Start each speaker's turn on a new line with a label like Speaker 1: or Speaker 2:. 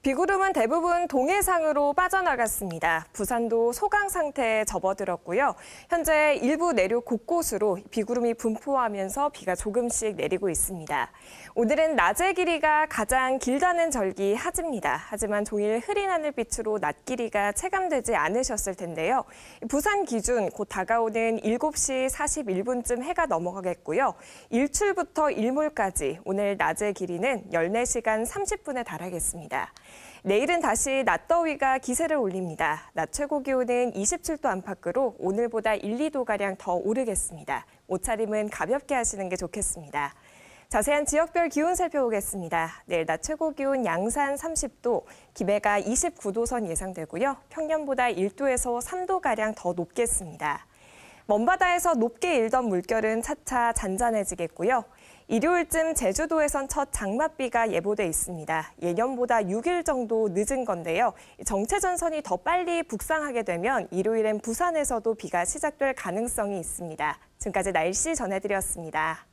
Speaker 1: 비구름은 대부분 동해상으로 빠져나갔습니다. 부산도 소강 상태에 접어들었고요. 현재 일부 내륙 곳곳으로 비구름이 분포하면서 비가 조금씩 내리고 있습니다. 오늘은 낮의 길이가 가장 길다는 절기 하지입니다. 하지만 종일 흐린 하늘빛으로 낮 길이가 체감되지 않으셨을 텐데요. 부산 기준 곧 다가오는 7시 41분쯤 해가 넘어가겠고요. 일출부터 일몰까지 오늘 낮의 길이는 14시간 30분에 달하겠습니다. 내일은 다시 낮더위가 기세를 올립니다. 낮 최고 기온은 27도 안팎으로 오늘보다 1, 2도가량 더 오르겠습니다. 옷차림은 가볍게 하시는 게 좋겠습니다. 자세한 지역별 기온 살펴보겠습니다. 내일 낮 최고 기온 양산 30도, 김해가 29도 선 예상되고요. 평년보다 1도에서 3도가량 더 높겠습니다. 먼바다에서 높게 일던 물결은 차차 잔잔해지겠고요. 일요일쯤 제주도에선 첫 장맛비가 예보돼 있습니다. 예년보다 6일 정도 늦은 건데요. 정체전선이 더 빨리 북상하게 되면 일요일엔 부산에서도 비가 시작될 가능성이 있습니다. 지금까지 날씨 전해드렸습니다.